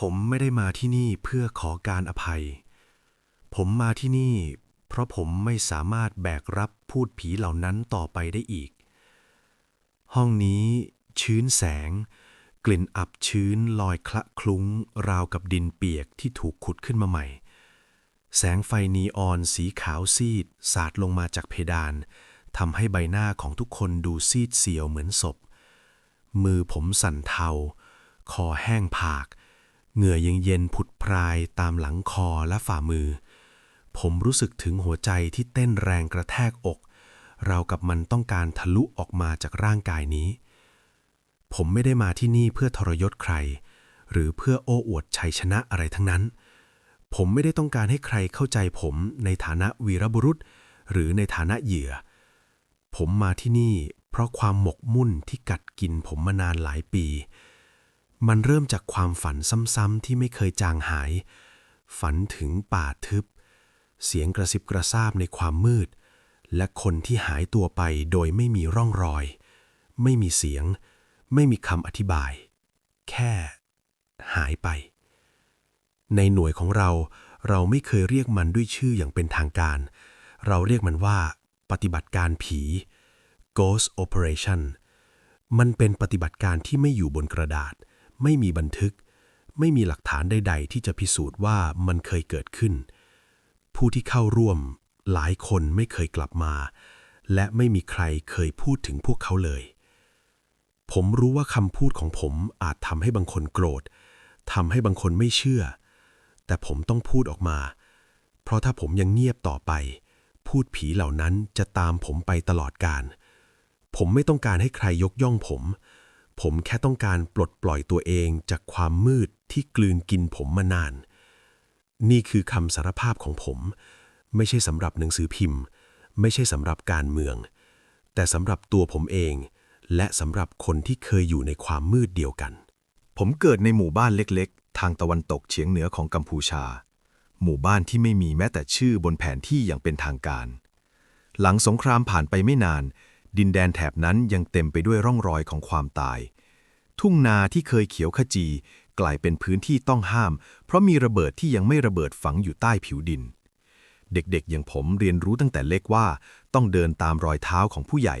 ผมไม่ได้มาที่นี่เพื่อขอการอภัย ผมมาที่นี่ เพราะผมไม่สามารถแบกรับพูดผีเหล่านั้นต่อไปได้อีก ห้องนี้ชื้นแสง กลิ่นอับชื้นลอยคละคลุ้ง ราวกับดินเปียกที่ถูกขุดขึ้นมาใหม่ แสงไฟนีออนสีขาวซีด สาดลงมาจากเพดานทำให้ใบหน้าของทุกคนดูซีดเซียวเหมือนศพ มือผมสั่นเทา คอแห้งผาก เหงื่อยังเย็นผุดพรายตามหลังคอและฝ่ามือ ผมรู้สึกถึงหัวใจที่เต้นแรงกระแทกอก เรากับมันต้องการทะลุออกมาจากร่างกายนี้ ผมไม่ได้มาที่นี่เพื่อทรยศใคร หรือเพื่อโอ้อวดชัยชนะอะไรทั้งนั้น ผมไม่ได้ต้องการให้ใครเข้าใจผมในฐานะวีรบุรุษ หรือในฐานะเหยื่อ ผมมาที่นี่เพราะความหมกมุ่นที่กัดกินผมมานานหลายปี มันเริ่มจากความฝันซ้ำๆที่ไม่เคยจางหาย ฝันถึงป่าทึบ เสียงกระซิบกระซาบในความมืด และคนที่หายตัวไปโดยไม่มีร่องรอย ไม่มีเสียง ไม่มีคำอธิบาย แค่ หายไป ในหน่วยของเราเราไม่เคยเรียกมันด้วยชื่ออย่างเป็นทางการ เราเรียกมันว่า ปฏิบัติการผี Ghost Operation มันเป็นปฏิบัติการที่ไม่อยู่บนกระดาษ ไม่มีบันทึก ไม่มีหลักฐานใด ๆ ที่จะพิสูจน์ว่ามันเคยเกิดขึ้น ผู้ที่เข้าร่วมหลายคนไม่เคยกลับมา และไม่มีใครเคยพูดถึงพวกเขาเลย ผมรู้ว่าคำพูดของผมอาจทำให้บางคนโกรธทำให้บางคนไม่เชื่อ แต่ผมต้องพูดออกมา เพราะถ้าผมยังเงียบต่อไป พูดผีเหล่านั้นจะตามผมไปตลอดกาลผมไม่ต้องการให้ใครยกย่องผม ผมแค่ต้องการปลดปล่อยตัวเองจากความมืดที่กลืนกินผมมานาน นี่คือคำสารภาพของผม ไม่ใช่สำหรับหนังสือพิมพ์ ไม่ใช่สำหรับการเมือง แต่สำหรับตัวผมเอง และสำหรับคนที่เคยอยู่ในความมืดเดียวกัน ผมเกิดในหมู่บ้านเล็กๆ ทางตะวันตกเฉียงเหนือของกัมพูชา หมู่บ้านที่ไม่มีแม้แต่ชื่อบนแผนที่อย่างเป็นทางการ หลังสงครามผ่านไปไม่นานดินแดนแถบนั้นยังเต็มไปด้วยร่องรอยของความตาย ทุ่งนาที่เคยเขียวขจี กลายเป็นพื้นที่ต้องห้าม เพราะมีระเบิดที่ยังไม่ระเบิดฝังอยู่ใต้ผิวดิน เด็กๆอย่างผมเรียนรู้ตั้งแต่เล็กว่า ต้องเดินตามรอยเท้าของผู้ใหญ่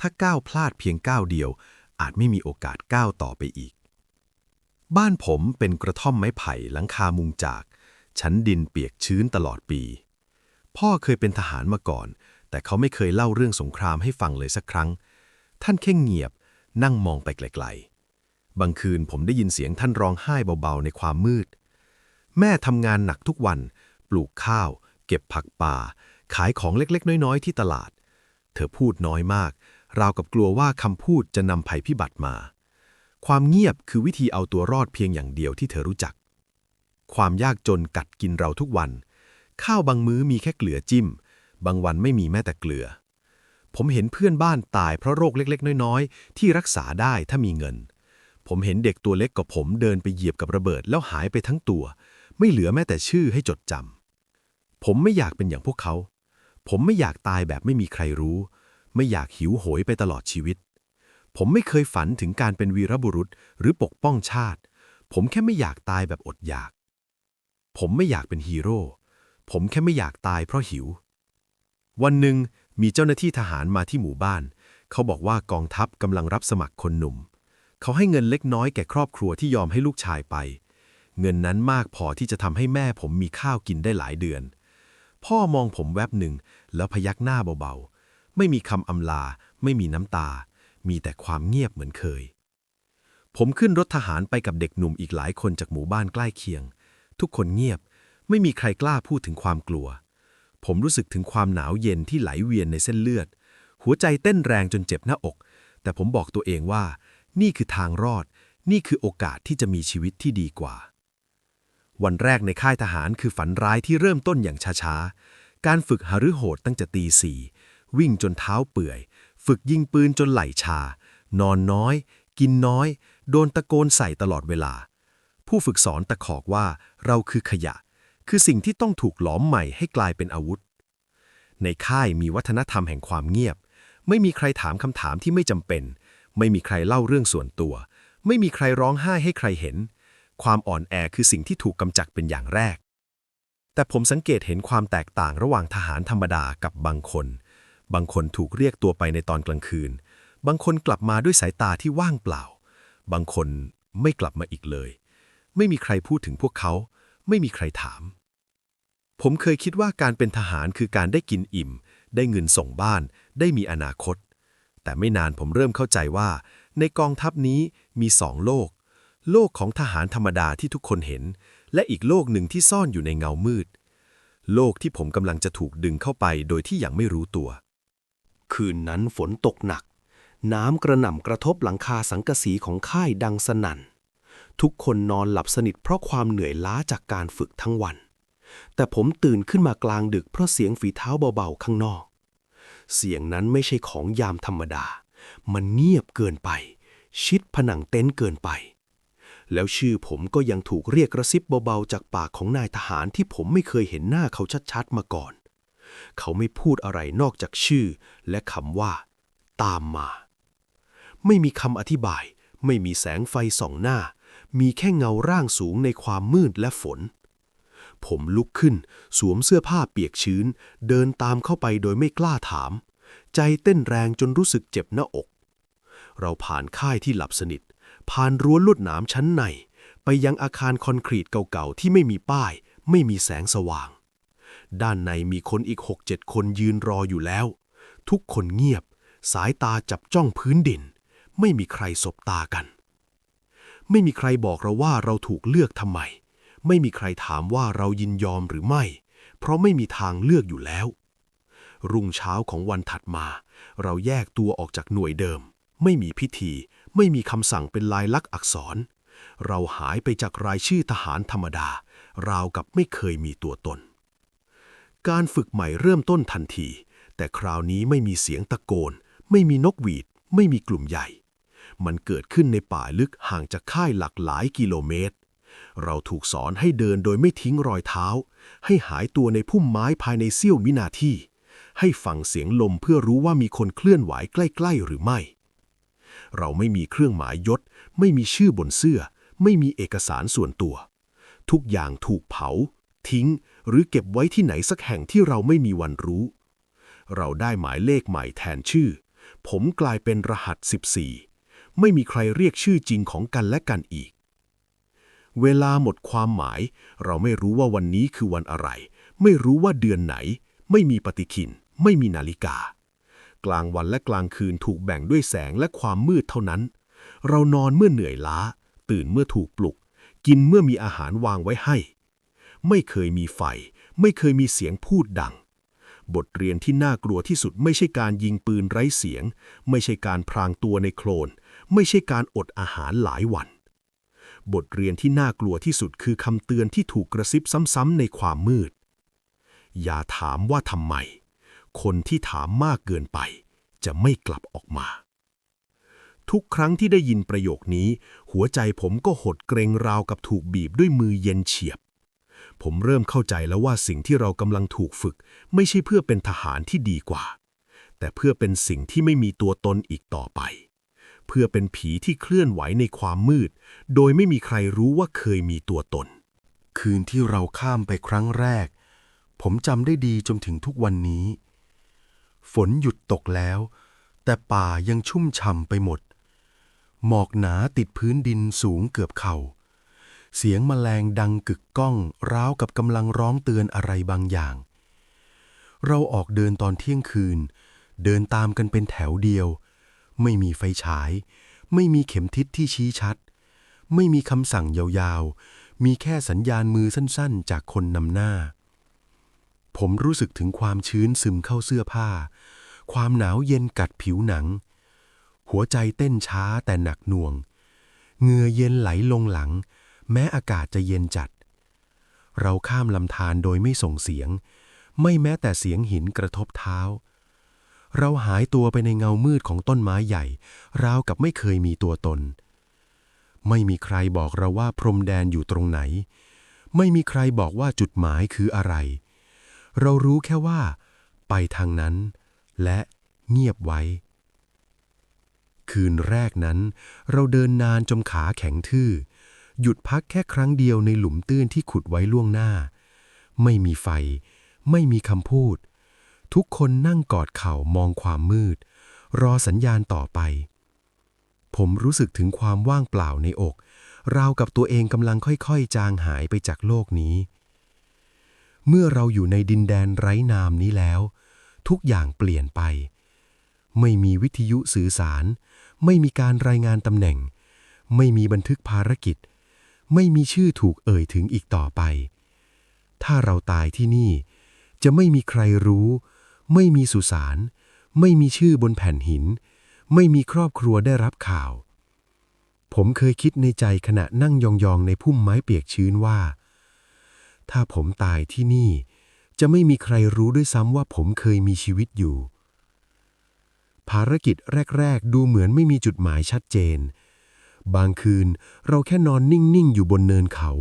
ถ้าก้าวพลาดเพียงก้าวเดียว อาจไม่มีโอกาสก้าวต่อไปอีก บ้านผมเป็นกระท่อมไม้ไผ่หลังคามุงจาก ชั้นดินเปียกชื้นตลอดปี พ่อเคยเป็นทหารมาก่อน แต่เขาไม่เคยเล่าเรื่องสงครามให้ฟังเลยสักครั้ง ท่านแค่เงียบนั่งมองไปไกลๆ บางคืนผมได้ยินเสียงท่านร้องไห้เบาๆในความมืด แม่ทำงานหนักทุกวัน ปลูกข้าว เก็บผักป่า ขายของเล็กๆ น้อยๆ ที่ตลาด เธอพูดน้อยมาก ราวกับกลัวว่าคำพูดจะนำภัยพิบัติมา ความเงียบคือวิธีเอาตัวรอดเพียงอย่างเดียวที่เธอรู้จัก ความยากจนกัดกินเราทุกวัน ข้าวบางมื้อมีแค่เกลือจิ้ม บางวันไม่มีแม้แต่เกลือ ผมเห็นเพื่อนบ้านตายเพราะโรคเล็กๆ น้อยๆ ที่รักษาได้ถ้ามีเงิน ผมเห็นเด็กตัวเล็กกว่าผมเดินไปเหยียบกับระเบิดแล้วหายไปทั้งตัว ไม่เหลือแม้แต่ชื่อให้จดจำผมไม่อยากเป็นอย่างพวกเขา ผมไม่อยากตายแบบไม่มีใครรู้ ไม่อยากหิวโหยไปตลอดชีวิต ผมไม่เคยฝันถึงการเป็นวีรบุรุษหรือปกป้องชาติ ผมแค่ไม่อยากตายแบบอดอยาก ผมไม่อยากเป็นฮีโร่ผมแค่ไม่อยากตายเพราะหิว วันหนึ่งมีเจ้าหน้าที่ทหารมาที่หมู่บ้าน เขาบอกว่ากองทัพกำลังรับสมัครคนหนุ่ม เขาให้เงินเล็กน้อยแก่ครอบครัวที่ยอมให้ลูกชายไป เงินนั้นมากพอที่จะทำให้แม่ผมมีข้าวกินได้หลายเดือน พ่อมองผมแวบหนึ่งแล้วพยักหน้าเบาๆ ไม่มีคำอำลา ไม่มีน้ำตา มีแต่ความเงียบเหมือนเคย ผมขึ้นรถทหารไปกับเด็กหนุ่มอีกหลายคนจากหมู่บ้านใกล้เคียง ทุกคนเงียบ ไม่มีใครกล้าพูดถึงความกลัว ผมรู้สึกถึงความหนาวเย็นที่ไหลเวียนในเส้นเลือด หัวใจเต้นแรงจนเจ็บหน้าอก แต่ผมบอกตัวเองว่า นี่คือทางรอด นี่คือโอกาสที่จะมีชีวิตที่ดีกว่า วันแรกในค่ายทหารคือฝันร้ายที่เริ่มต้นอย่างช้าๆ การฝึกหฤโหดตั้งแต่ตีสี่วิ่งจนเท้าเปื่อย ฝึกยิงปืนจนไหลชา นอนน้อย กินน้อย โดนตะโกนใส่ตลอดเวลา ผู้ฝึกสอนตะขอกว่าเราคือขยะ คือสิ่งที่ต้องถูกหลอมใหม่ให้กลายเป็นอาวุธ ในค่ายมีวัฒนธรรมแห่งความเงียบ ไม่มีใครถามคำถามที่ไม่จำเป็น ไม่มีใครเล่าเรื่องส่วนตัว ไม่มีใครร้องไห้ให้ใครเห็น ความอ่อนแอคือสิ่งที่ถูกกำจัดเป็นอย่างแรก แต่ผมสังเกตเห็นความแตกต่างระหว่างทหารธรรมดากับบางคน บางคนถูกเรียกตัวไปในตอนกลางคืน บางคนกลับมาด้วยสายตาที่ว่างเปล่า บางคนไม่กลับมาอีกเลย ไม่มีใครพูดถึงพวกเขา ไม่มีใครถาม ผมเคยคิดว่าการเป็นทหารคือการได้กินอิ่ม ได้เงินส่งบ้าน ได้มีอนาคต แต่ไม่นานผมเริ่มเข้าใจว่า ในกองทัพนี้มีสองโลก โลกของทหารธรรมดาที่ทุกคนเห็น และอีกโลกหนึ่งที่ซ่อนอยู่ในเงามืด โลกที่ผมกำลังจะถูกดึงเข้าไปโดยที่ยังไม่รู้ตัว คืนนั้นฝนตกหนัก น้ำกระหน่ำกระทบหลังคาสังกะสีของค่ายดังสนั่น ทุกคนนอนหลับสนิทเพราะความเหนื่อยล้าจากการฝึกทั้งวัน แต่ผมตื่นขึ้นมากลางดึกเพราะเสียงฝีเท้าเบาๆข้างนอก เสียงนั้นไม่ใช่ของยามธรรมดา มันเงียบเกินไป ชิดผนังเต็นท์เกินไป แล้วชื่อผมก็ยังถูกเรียกกระซิบเบาๆ จากปากของนายทหารที่ผมไม่เคยเห็นหน้าเขาชัดๆมาก่อน เขาไม่พูดอะไรนอกจากชื่อ และคำว่า ตามมา ไม่มีคำอธิบาย ไม่มีแสงไฟส่องหน้า มีแค่เงาร่างสูงในความมืดและฝน ผมลุกขึ้น สวมเสื้อผ้าเปียกชื้น เดินตามเข้าไปโดยไม่กล้าถาม ใจเต้นแรงจนรู้สึกเจ็บหน้าอก เราผ่านค่ายที่หลับสนิท ผ่านรั้วลวดหนามชั้นใน ไปยังอาคารคอนกรีตเก่าๆ ที่ไม่มีป้าย ไม่มีแสงสว่าง ด้านในมีคนอีกหกเจ็ดคนยืนรออยู่แล้ว ทุกคนเงียบ สายตาจับจ้องพื้นดิน ไม่มีใครสบตากัน ไม่มีใครบอกเราว่าเราถูกเลือกทำไม ไม่มีใครถามว่าเรายินยอมหรือไม่ เพราะไม่มีทางเลือกอยู่แล้ว รุ่งเช้าของวันถัดมา เราแยกตัวออกจากหน่วยเดิม ไม่มีพิธี ไม่มีคำสั่งเป็นลายลักษณ์อักษร เราหายไปจากรายชื่อทหารธรรมดา ราวกับไม่เคยมีตัวตน การฝึกใหม่เริ่มต้นทันที แต่คราวนี้ไม่มีเสียงตะโกน ไม่มีนกหวีด ไม่มีกลุ่มใหญ่ มันเกิดขึ้นในป่าลึกห่างจากค่ายหลักหลายกิโลเมตร เราถูกสอนให้เดินโดยไม่ทิ้งรอยเท้า ให้หายตัวในพุ่มไม้ภายในเสี้ยววินาที ให้ฟังเสียงลมเพื่อรู้ว่ามีคนเคลื่อนไหวใกล้ๆหรือไม่ เราไม่มีเครื่องหมายยศ ไม่มีชื่อบนเสื้อ ไม่มีเอกสารส่วนตัว ทุกอย่างถูกเผา ทิ้ง หรือเก็บไว้ที่ไหนสักแห่งที่เราไม่มีวันรู้ เราได้หมายเลขใหม่แทนชื่อ ผมกลายเป็นรหัส 14 ไม่มีใครเรียกชื่อจริงของกันและกันอีก เวลาหมดความหมาย เราไม่รู้ว่าวันนี้คือวันอะไร ไม่รู้ว่าเดือนไหน ไม่มีปฏิทิน ไม่มีนาฬิกา กลางวันและกลางคืนถูกแบ่งด้วยแสงและความมืดเท่านั้น เรานอนเมื่อเหนื่อยล้า ตื่นเมื่อถูกปลุก กินเมื่อมีอาหารวางไว้ให้ ไม่เคยมีไฟ ไม่เคยมีเสียงพูดดัง บทเรียนที่น่ากลัวที่สุดไม่ใช่การยิงปืนไร้เสียง ไม่ใช่การพรางตัวในโคลน ไม่ใช่การอดอาหารหลายวัน บทเรียนที่น่ากลัวที่สุดคือคำเตือนที่ถูกกระซิบซ้ำๆในความมืด อย่าถามว่าทำไม คนที่ถามมากเกินไป จะไม่กลับออกมา ทุกครั้งที่ได้ยินประโยคนี้ หัวใจผมก็หดเกรงราวกับถูกบีบด้วยมือเย็นเฉียบ ผมเริ่มเข้าใจแล้วว่าสิ่งที่เรากำลังถูกฝึก ไม่ใช่เพื่อเป็นทหารที่ดีกว่า แต่เพื่อเป็นสิ่งที่ไม่มีตัวตนอีกต่อไป พื่อเป็นผีที่เคลื่อนไหวในความมืด โดยไม่มีใครรู้ว่าเคยมีตัวตน คืนที่เราข้ามไปครั้งแรก ผมจำได้ดีจนถึงทุกวันนี้ ฝนหยุดตกแล้ว แต่ป่ายังชุ่มฉ่ำไปหมด หมอกหนาติดพื้นดินสูงเกือบเข่า เสียงแมลงดังกึกก้อง ราวกับกำลังร้องเตือนอะไรบางอย่าง เราออกเดินตอนเที่ยงคืน เดินตามกันเป็นแถวเดียว ไม่มีไฟฉาย ไม่มีเข็มทิศที่ชี้ชัด ไม่มีคำสั่งยาวๆ มีแค่สัญญาณมือสั้นๆ จากคนนำหน้า ผมรู้สึกถึงความชื้นซึมเข้าเสื้อผ้า ความหนาวเย็นกัดผิวหนัง หัวใจเต้นช้าแต่หนักหน่วง เหงื่อเย็นไหลลงหลัง แม้อากาศจะเย็นจัด เราข้ามลำธารโดยไม่ส่งเสียง ไม่แม้แต่เสียงหินกระทบเท้า เราหายตัวไปในเงามืดของต้นไม้ใหญ่ ราวกับไม่เคยมีตัวตน ไม่มีใครบอกเราว่าพรมแดนอยู่ตรงไหน ไม่มีใครบอกว่าจุดหมายคืออะไร เรารู้แค่ว่า ไปทางนั้น และเงียบไว้ คืนแรกนั้น เราเดินนานจนขาแข็งทื่อ หยุดพักแค่ครั้งเดียวในหลุมตื้นที่ขุดไว้ล่วงหน้า ไม่มีไฟ ไม่มีคำพูด ทุกคนนั่งกอดเข่ามองความมืด รอสัญญาณต่อไป ผมรู้สึกถึงความว่างเปล่าในอก ราวกับตัวเองกำลังค่อยๆ จางหายไปจากโลกนี้ เมื่อเราอยู่ในดินแดนไร้นามนี้แล้ว ทุกอย่างเปลี่ยนไป ไม่มีวิทยุสื่อสาร ไม่มีการรายงานตำแหน่ง ไม่มีบันทึกภารกิจ ไม่มีชื่อถูกเอ่ยถึงอีกต่อไป ถ้าเราตายที่นี่จะไม่มีใครรู้ ไม่มีสุสาน ไม่มีชื่อบนแผ่นหิน ไม่มีครอบครัวได้รับข่าว ผมเคยคิดในใจขณะนั่งยองๆในพุ่มไม้เปียกชื้นว่า ถ้าผมตายที่นี่ จะไม่มีใครรู้ด้วยซ้ำว่าผมเคยมีชีวิตอยู่ ภารกิจแรก ๆ ดูเหมือนไม่มีจุดหมายชัดเจน บางคืนเราแค่นอนนิ่ง ๆ อยู่บนเนินเขา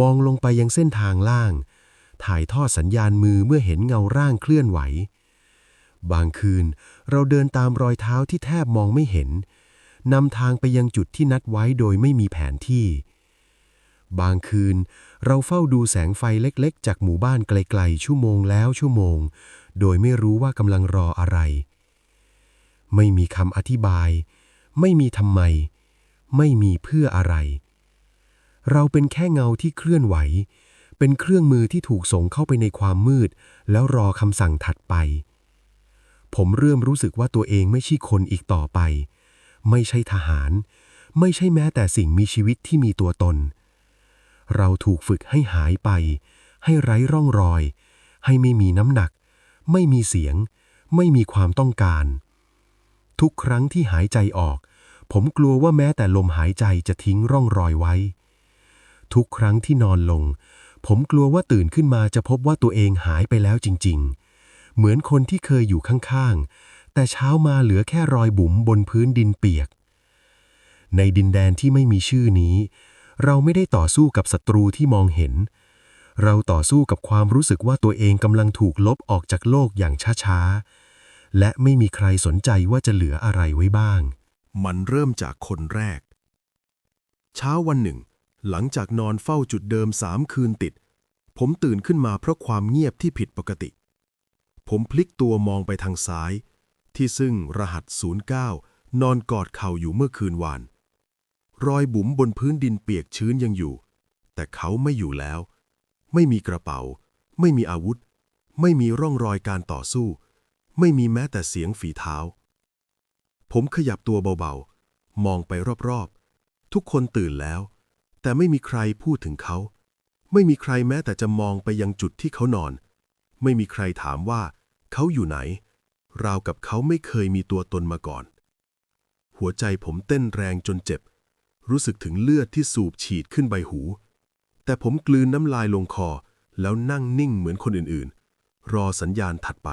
มองลงไปยังเส้นทางล่าง ถ่ายทอดสัญญาณมือเมื่อเห็นเงาร่างเคลื่อนไหว บางคืนเราเดินตามรอยเท้าที่แทบมองไม่เห็นนำทางไปยังจุดที่นัดไว้โดยไม่มีแผนที่ บางคืนเราเฝ้าดูแสงไฟเล็กๆ จากหมู่บ้านไกลๆ ชั่วโมงแล้วชั่วโมง โดยไม่รู้ว่ากำลังรออะไร ไม่มีคำอธิบาย ไม่มีทำไม ไม่มีเพื่ออะไร เราเป็นแค่เงาที่เคลื่อนไหว เป็นเครื่องมือที่ถูกส่งเข้าไปในความมืด แล้วรอคำสั่งถัดไป ผมเริ่มรู้สึกว่าตัวเองไม่ใช่คนอีกต่อไป ไม่ใช่ทหาร ไม่ใช่แม้แต่สิ่งมีชีวิตที่มีตัวตน เราถูกฝึกให้หายไป ให้ไร้ร่องรอย ให้ไม่มีน้ำหนัก ไม่มีเสียง ไม่มีความต้องการ ทุกครั้งที่หายใจออก ผมกลัวว่าแม้แต่ลมหายใจจะทิ้งร่องรอยไว้ ทุกครั้งที่นอนลง ผมกลัวว่าตื่นขึ้นมาจะพบว่าตัวเองหายไปแล้วจริง ๆ เหมือนคนที่เคยอยู่ข้างๆ แต่เช้ามาเหลือแค่รอยบุ๋มบนพื้นดินเปียก ในดินแดนที่ไม่มีชื่อนี้ เราไม่ได้ต่อสู้กับศัตรูที่มองเห็น เราต่อสู้กับความรู้สึกว่าตัวเองกำลังถูกลบออกจากโลกอย่างช้าๆ และไม่มีใครสนใจว่าจะเหลืออะไรไว้บ้าง มันเริ่มจากคนแรก เช้าวันหนึ่ง หลังจากนอนเฝ้าจุดเดิมสามคืนติด ผมตื่นขึ้นมาเพราะความเงียบที่ผิดปกติ ผมพลิกตัวมองไปทางซ้าย ที่ซึ่งรหัส 09 นอนกอดเข่าอยู่เมื่อคืนวาน รอยบุ๋มบนพื้นดินเปียกชื้นยังอยู่ แต่เขาไม่อยู่แล้ว ไม่มีกระเป๋า ไม่มีอาวุธ ไม่มีร่องรอยการต่อสู้ ไม่มีแม้แต่เสียงฝีเท้า ผมขยับตัวเบาๆ มองไปรอบๆ ทุกคนตื่นแล้ว แต่ไม่มีใครพูดถึงเขา ไม่มีใครแม้แต่จะมองไปยังจุดที่เขานอน ไม่มีใครถามว่า เขาอยู่ไหน ราวกับเขาไม่เคยมีตัวตนมาก่อน หัวใจผมเต้นแรงจนเจ็บ รู้สึกถึงเลือดที่สูบฉีดขึ้นใบหู แต่ผมกลืนน้ำลายลงคอ แล้วนั่งนิ่งเหมือนคนอื่นๆ รอสัญญาณถัดไป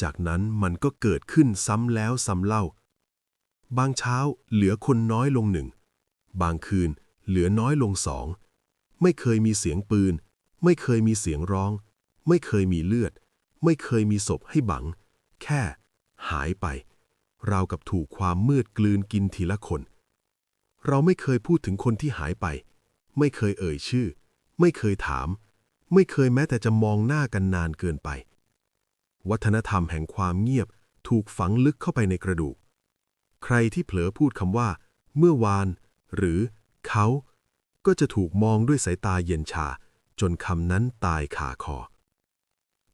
จากนั้นมันก็เกิดขึ้นซ้ำแล้วซ้ำเล่า บางเช้าเหลือคนน้อยลงหนึ่งบางคืน เหลือน้อยลงสอง ไม่เคยมีเสียงปืน ไม่เคยมีเสียงร้อง ไม่เคยมีเลือด ไม่เคยมีศพให้บัง แค่หายไปราวกับถูกความมืดกลืนกินทีละคน เราไม่เคยพูดถึงคนที่หายไป ไม่เคยเอ่ยชื่อ ไม่เคยถาม ไม่เคยแม้แต่จะมองหน้ากันนานเกินไป วัฒนธรรมแห่งความเงียบถูกฝังลึกเข้าไปในกระดูก ใครที่เผลอพูดคำว่า เมื่อวาน หรือ เขา ก็จะถูกมองด้วยสายตาเย็นชา จนคำนั้นตายขาคอ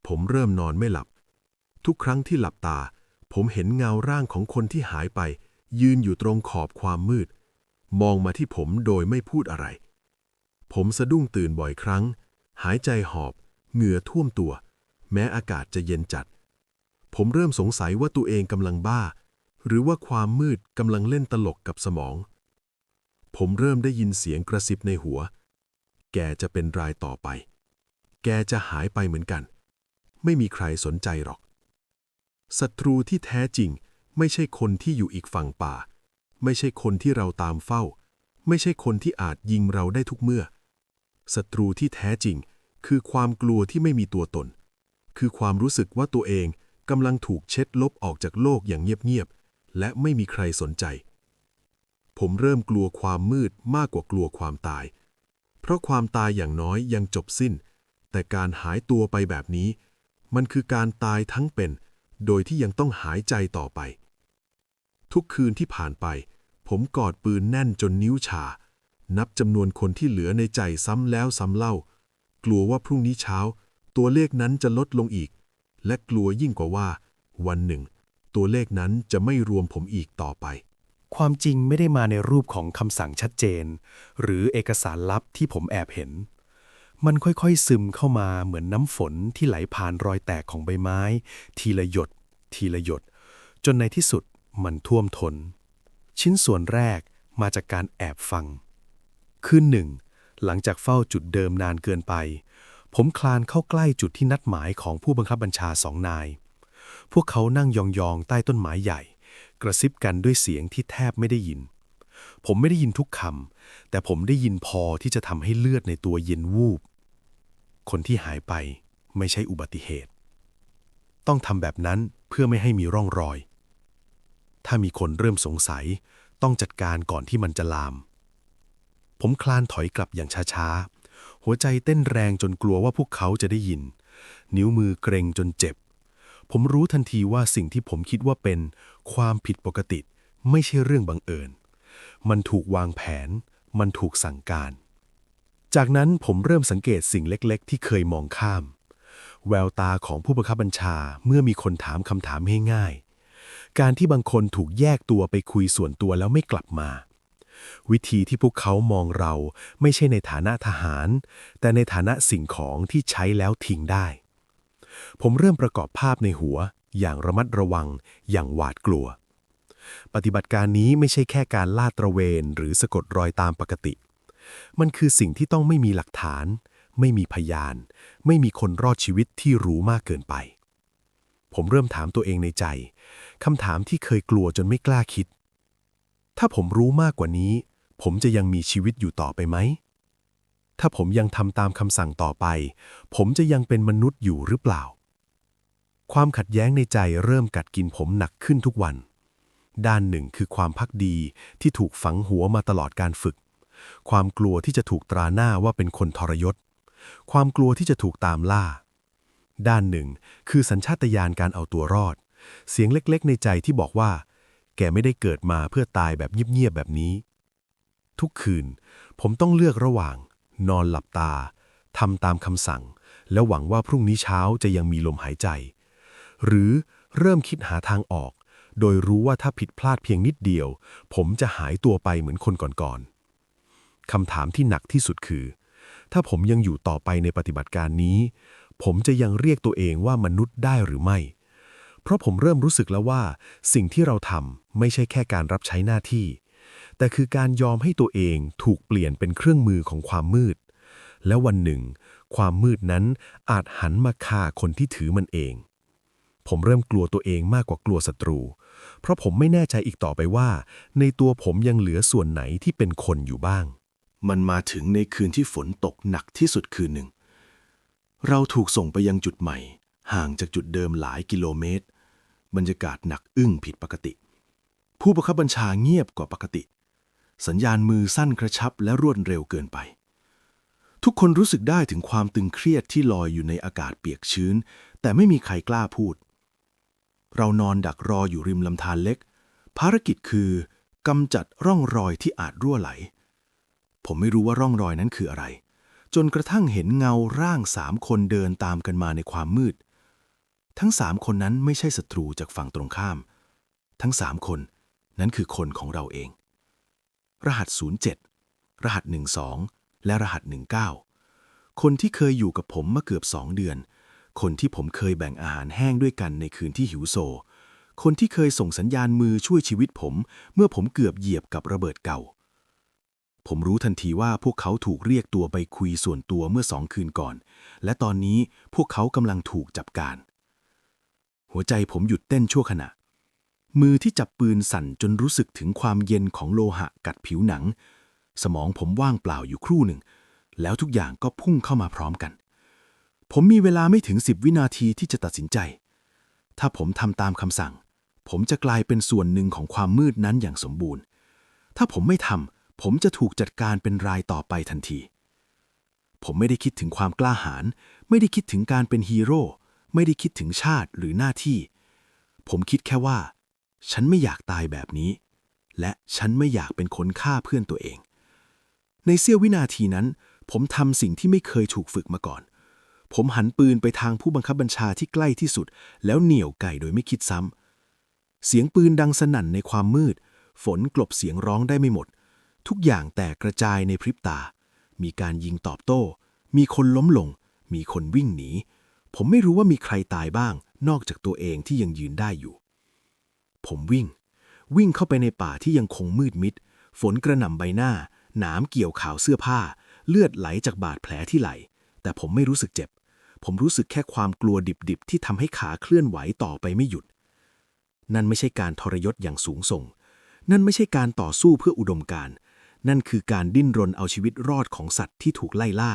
ผมเริ่มนอนไม่หลับ ทุกครั้งที่หลับตา ผมเห็นเงาร่างของคนที่หายไป ยืนอยู่ตรงขอบความมืด มองมาที่ผมโดยไม่พูดอะไร ผมสะดุ้งตื่นบ่อยครั้ง หายใจหอบ เหงื่อท่วมตัว แม้อากาศจะเย็นจัด ผมเริ่มสงสัยว่าตัวเองกำลังบ้าหรือว่าความมืดกำลังเล่นตลกกับสมอง ผมเริ่มได้ยินเสียงกระซิบในหัว แกจะเป็นรายต่อไป แกจะหายไปเหมือนกัน ไม่มีใครสนใจหรอก ศัตรูที่แท้จริงไม่ใช่คนที่อยู่อีกฝั่งป่า ไม่ใช่คนที่เราตามเฝ้า ไม่ใช่คนที่อาจยิงเราได้ทุกเมื่อ ศัตรูที่แท้จริงคือความกลัวที่ไม่มีตัวตน คือความรู้สึกว่าตัวเองกำลังถูกเช็ดลบออกจากโลกอย่างเงียบๆ และไม่มีใครสนใจ ผมเริ่มกลัวความมืดมากกว่ากลัวความตาย เพราะความตายอย่างน้อยยังจบสิ้น แต่การหายตัวไปแบบนี้ มันคือการตายทั้งเป็น โดยที่ยังต้องหายใจต่อไป ทุกคืนที่ผ่านไป ผมกอดปืนแน่นจนนิ้วชา นับจำนวนคนที่เหลือในใจซ้ำแล้วซ้ำเล่า กลัวว่าพรุ่งนี้เช้า ตัวเลขนั้นจะลดลงอีก และกลัวยิ่งกว่าว่า วันหนึ่ง ตัวเลขนั้นจะไม่รวมผมอีกต่อไป ความจริงไม่ได้มาในรูปของคำสั่งชัดเจน หรือเอกสารลับที่ผมแอบเห็น มันค่อยๆซึมเข้ามาเหมือนน้ำฝนที่ไหลผ่านรอยแตกของใบไม้ ทีละหยด ทีละหยด จนในที่สุดมันท่วมทน ชิ้นส่วนแรกมาจากการแอบฟัง คืนหนึ่ง หลังจากเฝ้าจุดเดิมนานเกินไป ผมคลานเข้าใกล้จุดที่นัดหมายของผู้บังคับบัญชาสองนาย พวกเขานั่งยองๆใต้ต้นไม้ใหญ่ กระซิบกันด้วยเสียงที่แทบไม่ได้ยิน ผมไม่ได้ยินทุกคำแต่ผมได้ยินพอที่จะทำให้เลือดในตัวเย็นวูบ คนที่หายไปไม่ใช่อุบัติเหตุ ต้องทำแบบนั้นเพื่อไม่ให้มีร่องรอย ถ้ามีคนเริ่มสงสัย ต้องจัดการก่อนที่มันจะลาม ผมคลานถอยกลับอย่างช้าๆ หัวใจเต้นแรงจนกลัวว่าพวกเขาจะได้ยิน นิ้วมือเกร็งจนเจ็บ ผมรู้ทันทีว่าสิ่งที่ผมคิดว่าเป็นความผิดปกติ ไม่ใช่เรื่องบังเอิญ มันถูกวางแผน มันถูกสั่งการ จากนั้นผมเริ่มสังเกตสิ่งเล็ก ๆ ที่เคยมองข้าม แววตาของผู้บังคับบัญชาเมื่อมีคนถามคำถามง่ายๆการที่บางคนถูกแยกตัวไปคุยส่วนตัวแล้วไม่กลับมา วิธีที่พวกเขามองเราไม่ใช่ในฐานะทหาร แต่ในฐานะสิ่งของที่ใช้แล้วทิ้งได้ ผมเริ่มประกอบภาพในหัว อย่างระมัดระวัง อย่างหวาดกลัว ปฏิบัติการนี้ไม่ใช่แค่การลาดตระเวนหรือสะกดรอยตามปกติ มันคือสิ่งที่ต้องไม่มีหลักฐาน ไม่มีพยาน ไม่มีคนรอดชีวิตที่รู้มากเกินไป ผมเริ่มถามตัวเองในใจคำถามที่เคยกลัวจนไม่กล้าคิด ถ้าผมรู้มากกว่านี้ ผมจะยังมีชีวิตอยู่ต่อไปไหม ถ้าผมยังทำตามคำสั่งต่อไป ผมจะยังเป็นมนุษย์อยู่หรือเปล่า ความขัดแย้งในใจเริ่มกัดกินผมหนักขึ้นทุกวัน ด้านหนึ่งคือความพักดีที่ถูกฝังหัวมาตลอดการฝึก ความกลัวที่จะถูกตราหน้าว่าเป็นคนทรยศ ความกลัวที่จะถูกตามล่า ด้านหนึ่งคือสัญชาตญาณการเอาตัวรอด เสียงเล็กๆ ในใจที่บอกว่า แกไม่ได้เกิดมาเพื่อตายแบบเงียบๆแบบนี้ ทุกคืน ผมต้องเลือกระหว่าง นอนหลับตาทำตามคำสั่ง แล้วหวังว่าพรุ่งนี้เช้าจะยังมีลมหายใจ หรือเริ่มคิดหาทางออก โดยรู้ว่าถ้าผิดพลาดเพียงนิดเดียว ผมจะหายตัวไปเหมือนคนก่อนๆคำถามที่หนักที่สุดคือ ถ้าผมยังอยู่ต่อไปในปฏิบัติการนี้ ผมจะยังเรียกตัวเองว่ามนุษย์ได้หรือไม่ เพราะผมเริ่มรู้สึกแล้วว่า สิ่งที่เราทำไม่ใช่แค่การรับใช้หน้าที่ แต่คือการยอมให้ตัวเองถูกเปลี่ยนเป็นเครื่องมือของความมืด และวันหนึ่ง ความมืดนั้นอาจหันมาฆ่าคนที่ถือมันเอง ผมเริ่มกลัวตัวเองมากกว่ากลัวศัตรู เพราะผมไม่แน่ใจอีกต่อไปว่า ในตัวผมยังเหลือส่วนไหนที่เป็นคนอยู่บ้าง มันมาถึงในคืนที่ฝนตกหนักที่สุดคืนหนึ่ง เราถูกส่งไปยังจุดใหม่ ห่างจากจุดเดิมหลายกิโลเมตร บรรยากาศหนักอึ้งผิดปกติผู้บังคับบัญชาเงียบกว่าปกติ สัญญาณมือสั้นกระชับและรวดเร็วเกินไป ทุกคนรู้สึกได้ถึงความตึงเครียดที่ลอยอยู่ในอากาศเปียกชื้น แต่ไม่มีใครกล้าพูด เรานอนดักรออยู่ริมลำธารเล็ก ภารกิจคือกำจัดร่องรอยที่อาจรั่วไหล ผมไม่รู้ว่าร่องรอยนั้นคืออะไร จนกระทั่งเห็นเงาร่างสามคนเดินตามกันมาในความมืด ทั้งสามคนนั้นไม่ใช่ศัตรูจากฝั่งตรงข้าม ทั้งสามคนนั้นคือคนของเราเอง รหัส 07 รหัส 12 และรหัส 19 คนที่เคยอยู่กับผมมาเกือบสองเดือน คนที่ผมเคยแบ่งอาหารแห้งด้วยกันในคืนที่หิวโซ คนที่เคยส่งสัญญาณมือช่วยชีวิตผม เมื่อผมเกือบเหยียบกับระเบิดเก่า ผมรู้ทันทีว่าพวกเขาถูกเรียกตัวไปคุยส่วนตัวเมื่อสองคืนก่อน และตอนนี้พวกเขากำลังถูกจับการ หัวใจผมหยุดเต้นชั่วขณะ มือที่จับปืนสั่นจนรู้สึกถึงความเย็นของโลหะกัดผิวหนัง สมองผมว่างเปล่าอยู่ครู่หนึ่ง แล้วทุกอย่างก็พุ่งเข้ามาพร้อมกัน ผมมีเวลาไม่ถึงสิบวินาทีที่จะตัดสินใจ ถ้าผมทำตามคำสั่ง ผมจะกลายเป็นส่วนหนึ่งของความมืดนั้นอย่างสมบูรณ์ ถ้าผมไม่ทำผมจะถูกจัดการเป็นรายต่อไปทันที ผมไม่ได้คิดถึงความกล้าหาญไม่ได้คิดถึงการเป็นฮีโร่ไม่ได้คิดถึงชาติหรือหน้าที่ ผมคิดแค่ว่า ฉันไม่อยากตายแบบนี้ และฉันไม่อยากเป็นคนฆ่าเพื่อนตัวเอง ในเสี้ยววินาทีนั้น ผมทำสิ่งที่ไม่เคยถูกฝึกมาก่อน ผมหันปืนไปทางผู้บังคับบัญชาที่ใกล้ที่สุด แล้วเหนี่ยวไก่โดยไม่คิดซ้ำเสียงปืนดังสนั่นในความมืด ฝนกลบเสียงร้องได้ไม่หมด ทุกอย่างแตกกระจายในพริบตา มีการยิงตอบโต้ มีคนล้มลง มีคนวิ่งหนี ผมไม่รู้ว่ามีใครตายบ้าง นอกจากตัวเองที่ยังยืนได้อยู่ ผมวิ่ง วิ่งเข้าไปในป่าที่ยังคงมืดมิด ฝนกระหน่ำใบหน้า หนามเกี่ยวขาวเสื้อผ้า เลือดไหลจากบาดแผลที่ไหล แต่ผมไม่รู้สึกเจ็บ ผมรู้สึกแค่ความกลัวดิบๆ ที่ทำให้ขาเคลื่อนไหวต่อไปไม่หยุด นั่นไม่ใช่การทรยศอย่างสูงส่ง นั่นไม่ใช่การต่อสู้เพื่ออุดมการ นั่นคือการดิ้นรนเอาชีวิตรอดของสัตว์ที่ถูกไล่ล่า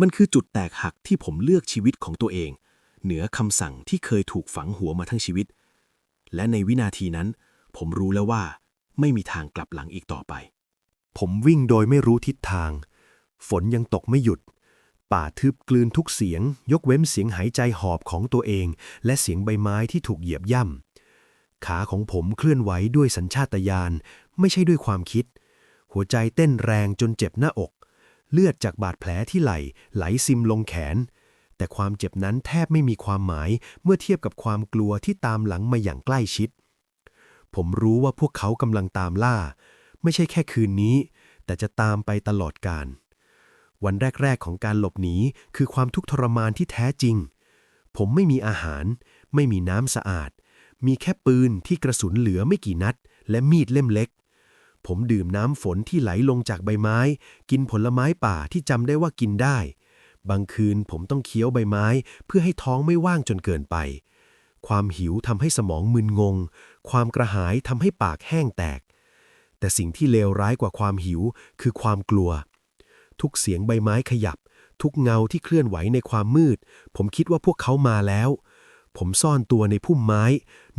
มันคือจุดแตกหักที่ผมเลือกชีวิตของตัวเอง เหนือคำสั่งที่เคยถูกฝังหัวมาทั้งชีวิต และในวินาทีนั้น ผมรู้แล้วว่า ไม่มีทางกลับหลังอีกต่อไป ผมวิ่งโดยไม่รู้ทิศทาง ฝนยังตกไม่หยุด ป่าทึบกลืนทุกเสียง ยกเว้นเสียงหายใจหอบของตัวเอง และเสียงใบไม้ที่ถูกเหยียบย่ำขาของผมเคลื่อนไหวด้วยสัญชาตญาณไม่ใช่ด้วยความคิด หัวใจเต้นแรงจนเจ็บหน้าอก เลือดจากบาดแผลที่ไหล่ไหลซิมลงแขน แต่ความเจ็บนั้นแทบไม่มีความหมายเมื่อเทียบกับความกลัวที่ตามหลังมาอย่างใกล้ชิด ผมรู้ว่าพวกเขากำลังตามล่า ไม่ใช่แค่คืนนี้ แต่จะตามไปตลอดกาลวันแรก ๆ ของการหลบหนีคือความทุกข์ทรมานที่แท้จริง ผมไม่มีอาหาร ไม่มีน้ำสะอาด มีแค่ปืนที่กระสุนเหลือไม่กี่นัด และมีดเล่มเล็ก ผมดื่มน้ำฝนที่ไหลลงจากใบไม้ กินผลไม้ป่าที่จำได้ว่ากินได้ บางคืนผมต้องเคี้ยวใบไม้ เพื่อให้ท้องไม่ว่างจนเกินไป ความหิวทำให้สมองมึนงง ความกระหายทำให้ปากแห้งแตก แต่สิ่งที่เลวร้ายกว่าความหิวคือความกลัว ทุกเสียงใบไม้ขยับ ทุกเงาที่เคลื่อนไหวในความมืด ผมคิดว่าพวกเขามาแล้ว ผมซ่อนตัวในพุ่มไม้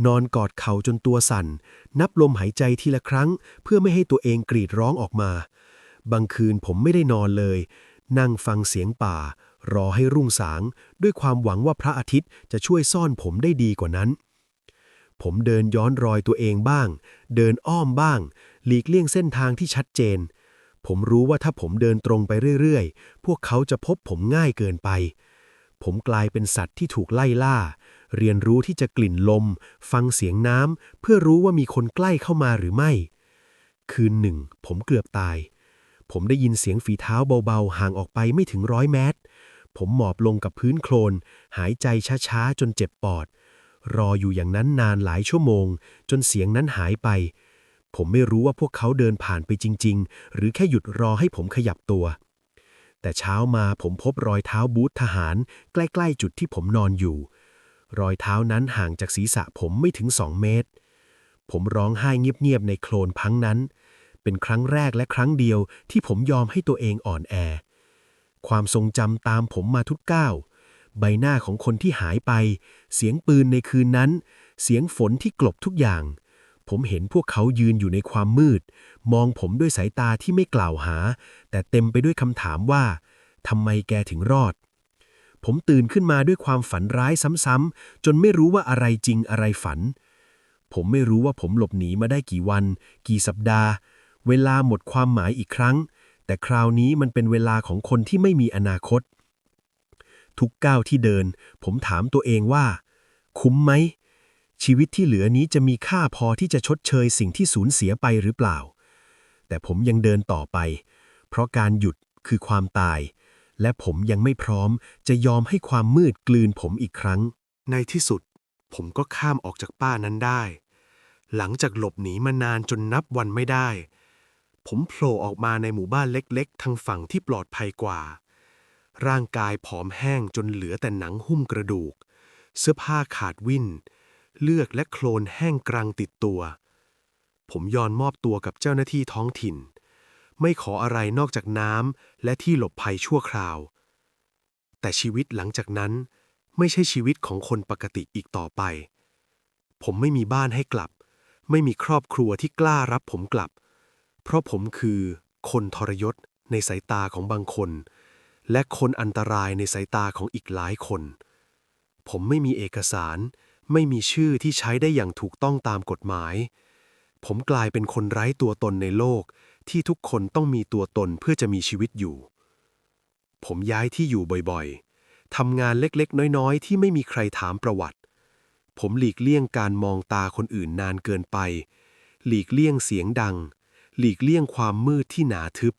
นอนกอดเข่าจนตัวสั่น นับลมหายใจทีละครั้ง เพื่อไม่ให้ตัวเองกรีดร้องออกมาบางคืนผมไม่ได้นอนเลย นั่งฟังเสียงป่า รอให้รุ่งสาง ด้วยความหวังว่าพระอาทิตย์จะช่วยซ่อนผมได้ดีกว่านั้น ผมเดินย้อนรอยตัวเองบ้าง เดินอ้อมบ้าง หลีกเลี่ยงเส้นทางที่ชัดเจน ผมรู้ว่าถ้าผมเดินตรงไปเรื่อยๆ พวกเขาจะพบผมง่ายเกินไป ผมกลายเป็นสัตว์ที่ถูกไล่ล่า เรียนรู้ที่จะกลิ่นลม ฟังเสียงน้ำเพื่อรู้ว่ามีคนใกล้เข้ามาหรือไม่ คืนหนึ่ง ผมเกือบตาย ผมได้ยินเสียงฝีเท้าเบาๆ ห่างออกไปไม่ถึงร้อยเมตร ผมหมอบลงกับพื้นโคลน หายใจช้าๆ จนเจ็บปอด รออยู่อย่างนั้นนานหลายชั่วโมง จนเสียงนั้นหายไป ผมไม่รู้ว่าพวกเขาเดินผ่านไปจริง ๆ หรือแค่หยุดรอให้ผมขยับตัว แต่เช้ามาผมพบรอยเท้าบูททหาร ใกล้ๆ จุดที่ผมนอนอยู่ รอยเท้านั้นห่างจากศีรษะผมไม่ถึงสองเมตร ผมร้องไห้เงียบๆในโคลนพังนั้น เป็นครั้งแรกและครั้งเดียวที่ผมยอมให้ตัวเองอ่อนแอ ความทรงจำตามผมมาทุกก้าว ใบหน้าของคนที่หายไป เสียงปืนในคืนนั้น เสียงฝนที่กลบทุกอย่าง ผมเห็นพวกเขายืนอยู่ในความมืด มองผมด้วยสายตาที่ไม่กล่าวหา แต่เต็มไปด้วยคำถามว่าทำไมแกถึงรอด ผมตื่นขึ้นมาด้วยความฝันร้ายซ้ำๆ จนไม่รู้ว่าอะไรจริงอะไรฝัน ผมไม่รู้ว่าผมหลบหนีมาได้กี่วัน กี่สัปดาห์ เวลาหมดความหมายอีกครั้ง แต่คราวนี้มันเป็นเวลาของคนที่ไม่มีอนาคต ทุกก้าวที่เดิน ผมถามตัวเองว่า คุ้มไหม ชีวิตที่เหลือนี้จะมีค่าพอที่จะชดเชยสิ่งที่สูญเสียไปหรือเปล่า แต่ผมยังเดินต่อไป เพราะการหยุดคือความตาย และผมยังไม่พร้อมจะยอมให้ความมืดกลืนผมอีกครั้ง ในที่สุด ผมก็ข้ามออกจากป้านั้นได้ หลังจากหลบหนีมานานจนนับวันไม่ได้ ผมโผล่ออกมาในหมู่บ้านเล็กๆ ทางฝั่งที่ปลอดภัยกว่า ร่างกายผอมแห้งจนเหลือแต่หนังหุ้มกระดูก เสื้อผ้าขาดวิ่น เลือดและโคลนแห้งกรังติดตัว ผมยอนมอบตัวกับเจ้าหน้าที่ท้องถิ่น ไม่ขออะไรนอกจากน้ำและที่หลบภัยชั่วคราว แต่ชีวิตหลังจากนั้นไม่ใช่ชีวิตของคนปกติอีกต่อไป ผมไม่มีบ้านให้กลับ ไม่มีครอบครัวที่กล้ารับผมกลับ เพราะผมคือคนทรยศในสายตาของบางคน และคนอันตรายในสายตาของอีกหลายคน ผมไม่มีเอกสาร ไม่มีชื่อที่ใช้ได้อย่างถูกต้องตามกฎหมาย ผมกลายเป็นคนไร้ตัวตนในโลกที่ทุกคนต้องมีตัวตนเพื่อจะมีชีวิตอยู่ ผมย้ายที่อยู่บ่อยๆ ทำงานเล็กๆ น้อยๆ ที่ไม่มีใครถามประวัติ ผมหลีกเลี่ยงการมองตาคนอื่นนานเกินไป หลีกเลี่ยงเสียงดัง หลีกเลี่ยงความมืดที่หนาทึบ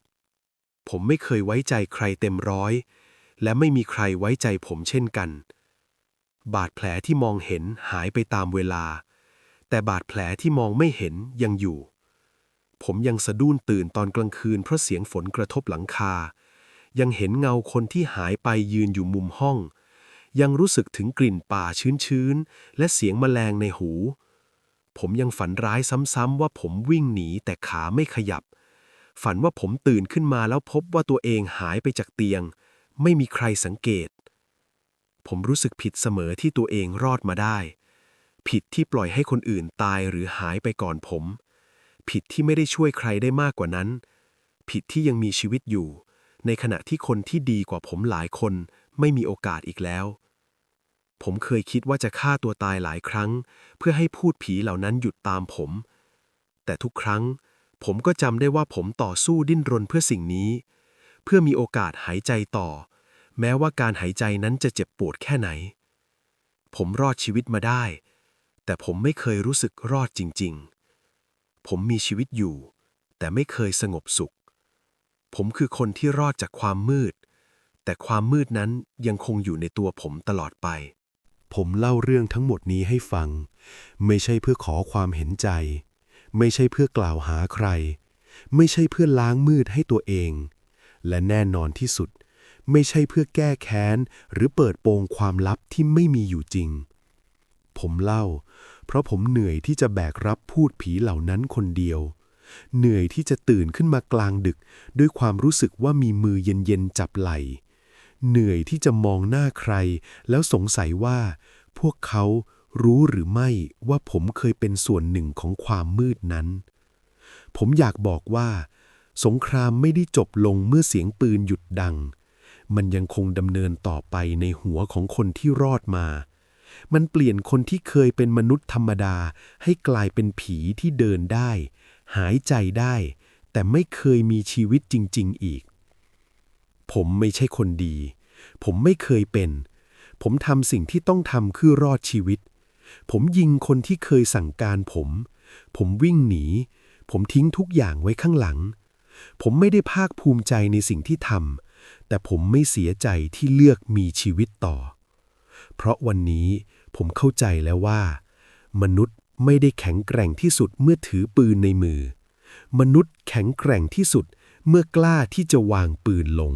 ผมไม่เคยไว้ใจใครเต็มร้อย และไม่มีใครไว้ใจผมเช่นกัน บาดแผลที่มองเห็นหายไปตามเวลา แต่บาดแผลที่มองไม่เห็นยังอยู่ ผมยังสะดุ้นตื่นตอนกลางคืนเพราะเสียงฝนกระทบหลังคา ยังเห็นเงาคนที่หายไปยืนอยู่มุมห้อง ยังรู้สึกถึงกลิ่นป่าชื้นๆ และเสียงแมลงในหู ผมยังฝันร้ายซ้ำๆว่าผมวิ่งหนีแต่ขาไม่ขยับ ฝันว่าผมตื่นขึ้นมาแล้วพบว่าตัวเองหายไปจากเตียง ไม่มีใครสังเกต ผมรู้สึกผิดเสมอที่ตัวเองรอดมาได้ ผิดที่ปล่อยให้คนอื่นตายหรือหายไปก่อนผม ผิดที่ไม่ได้ช่วยใครได้มากกว่านั้น ผิดที่ยังมีชีวิตอยู่ ในขณะที่คนที่ดีกว่าผมหลายคนไม่มีโอกาสอีกแล้ว ผมเคยคิดว่าจะฆ่าตัวตายหลายครั้ง เพื่อให้พูดผีเหล่านั้นหยุดตามผม แต่ทุกครั้ง ผมก็จำได้ว่าผมต่อสู้ดิ้นรนเพื่อสิ่งนี้ เพื่อมีโอกาสหายใจต่อ แม้ว่าการหายใจนั้นจะเจ็บปวดแค่ไหน ผมรอดชีวิตมาได้ แต่ผมไม่เคยรู้สึกรอดจริง ๆ ผมมีชีวิตอยู่ แต่ไม่เคยสงบสุข ผมคือคนที่รอดจากความมืด แต่ความมืดนั้นยังคงอยู่ในตัวผมตลอดไป ผมเล่าเรื่องทั้งหมดนี้ให้ฟัง ไม่ใช่เพื่อขอความเห็นใจ ไม่ใช่เพื่อกล่าวหาใคร ไม่ใช่เพื่อล้างมืดให้ตัวเอง และแน่นอนที่สุด ไม่ใช่เพื่อแก้แค้น หรือเปิดโปงความลับที่ไม่มีอยู่จริง ผมเล่า เพราะผมเหนื่อยที่จะแบกรับพูดผีเหล่านั้นคนเดียว เหนื่อยที่จะตื่นขึ้นมากลางดึก ด้วยความรู้สึกว่ามีมือเย็นๆจับไหล่ เหนื่อยที่จะมองหน้าใคร แล้วสงสัยว่า พวกเขารู้หรือไม่ว่าผมเคยเป็นส่วนหนึ่งของความมืดนั้น ผมอยากบอกว่า สงครามไม่ได้จบลงเมื่อเสียงปืนหยุดดัง มันยังคงดำเนินต่อไปในหัวของคนที่รอดมามันเปลี่ยนคนที่เคยเป็นมนุษย์ธรรมดา ให้กลายเป็นผีที่เดินได้ หายใจได้ แต่ไม่เคยมีชีวิตจริง ๆ อีก ผมไม่ใช่คนดี ผมไม่เคยเป็น ผมทำสิ่งที่ต้องทำคือรอดชีวิต ผมยิงคนที่เคยสั่งการผม ผมวิ่งหนี ผมทิ้งทุกอย่างไว้ข้างหลัง ผมไม่ได้ภาคภูมิใจในสิ่งที่ทำ แต่ผมไม่เสียใจที่เลือกมีชีวิตต่อ เพราะวันนี้ผมเข้าใจแล้วว่า มนุษย์ไม่ได้แข็งแกร่งที่สุดเมื่อถือปืนในมือ มนุษย์แข็งแกร่งที่สุดเมื่อกล้าที่จะวางปืนลง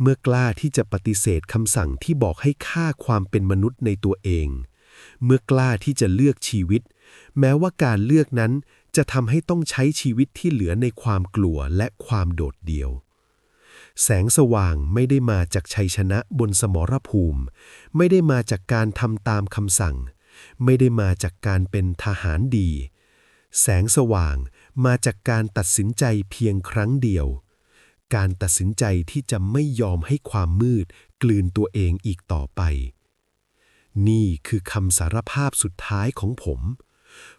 เมื่อกล้าที่จะปฏิเสธคำสั่งที่บอกให้ฆ่าความเป็นมนุษย์ในตัวเอง เมื่อกล้าที่จะเลือกชีวิต แม้ว่าการเลือกนั้นจะทำให้ต้องใช้ชีวิตที่เหลือในความกลัวและความโดดเดี่ยว แสงสว่างไม่ได้มาจากชัยชนะบนสมรภูมิ ไม่ได้มาจากการทำตามคำสั่ง ไม่ได้มาจากการเป็นทหารดี แสงสว่างมาจากการตัดสินใจเพียงครั้งเดียว การตัดสินใจที่จะไม่ยอมให้ความมืด กลืนตัวเองอีกต่อไป นี่คือคำสารภาพสุดท้ายของผม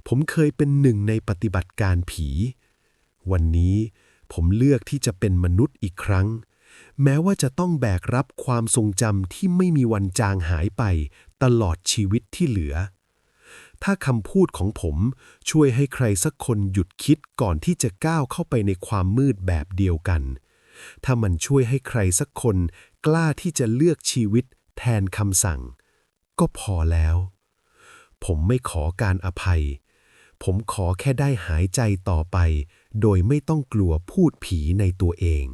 ผมเคยเป็นหนึ่งในปฏิบัติการผี วันนี้ผมเลือกที่จะเป็นมนุษย์อีกครั้ง แม้ว่าจะต้องแบกรับความทรงจำที่ไม่มีวันจางหายไป ตลอดชีวิตที่เหลือ ถ้าคำพูดของผมช่วยให้ใครสักคนหยุดคิดก่อนที่จะก้าวเข้าไปในความมืดแบบเดียวกัน ถ้ามันช่วยให้ใครสักคนกล้าที่จะเลือกชีวิตแทนคำสั่ง ก็พอแล้ว ผมไม่ขอการอภัย ผมขอแค่ได้หายใจต่อไป โดยไม่ต้องกลัวพูดผีในตัวเอง